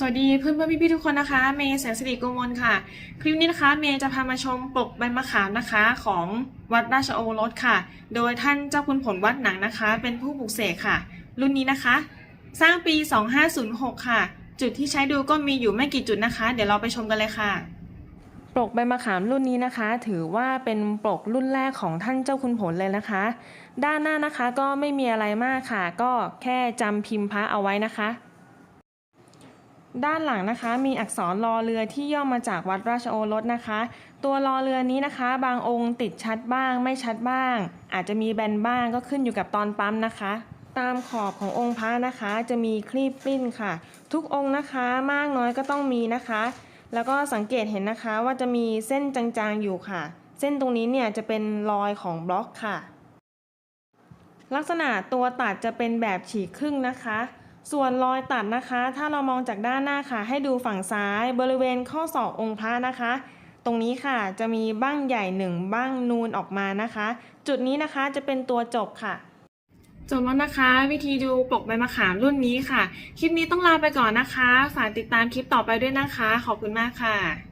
สวัสดีเพื่อนเพื่อนๆพี่ๆทุกคนนะคะ เมย์แสนสิริกุมลค่ะ คลิปนี้นะคะ เมย์จะพามาชมปกใบมะขามนะคะของวัดราชโอรสค่ะ โดยท่านเจ้าคุณผลวัดหนังนะคะ เป็นผู้ปลูกเสกค่ะ รุ่นนี้นะคะ สร้างปี 2506 ค่ะ จุดที่ใช้ดูก็มีอยู่ไม่กี่จุดนะคะ เดี๋ยวเราไปชมกันเลยค่ะปลกใบมะขามรุ่นนี้นะคะ ถือว่าเป็นปลกรุ่นแรกของท่านเจ้าคุณผลเลยนะคะ ด้านหน้านะคะก็ไม่มีอะไรมากค่ะ ก็แค่จำพิมพ์พระเอาไว้นะคะ ด้านหลังนะคะมีอักษรรอเรือที่ย่อมาจากวัดราชโอรสนะคะ ตัวรอเรือนี้นะคะ บางองค์ติดชัดบ้าง ไม่ชัดบ้าง อาจจะมีแบนบ้างก็ขึ้นอยู่กับตอนปั๊มนะคะ ตามขอบขององค์พระนะคะ จะมีคลีบปิ้นค่ะ ทุกองค์นะคะมากน้อยก็ต้องมีนะคะ แล้วก็สังเกตเห็นนะคะว่าจะมีเส้นจางๆอยู่ค่ะ เส้นตรงนี้เนี่ยจะเป็นรอยของบล็อกค่ะ ลักษณะตัวตัดจะเป็นแบบฉีกครึ่งนะคะ ส่วนรอยตัดนะคะ ถ้าเรามองจากด้านหน้าค่ะ ให้ดูฝั่งซ้ายบริเวณข้อศอกองค์พระนะคะ ตรงนี้ค่ะจะมีบ้างใหญ่หนึ่งบ้างนูนออกมานะคะ จุดนี้นะคะจะเป็นตัวจบค่ะจบแล้วนะคะ วิธีดูปกใบมะขามรุ่นนี้ค่ะ คลิปนี้ต้องลาไปก่อนนะคะ ฝากติดตามคลิปต่อไปด้วยนะคะ ขอบคุณมากค่ะ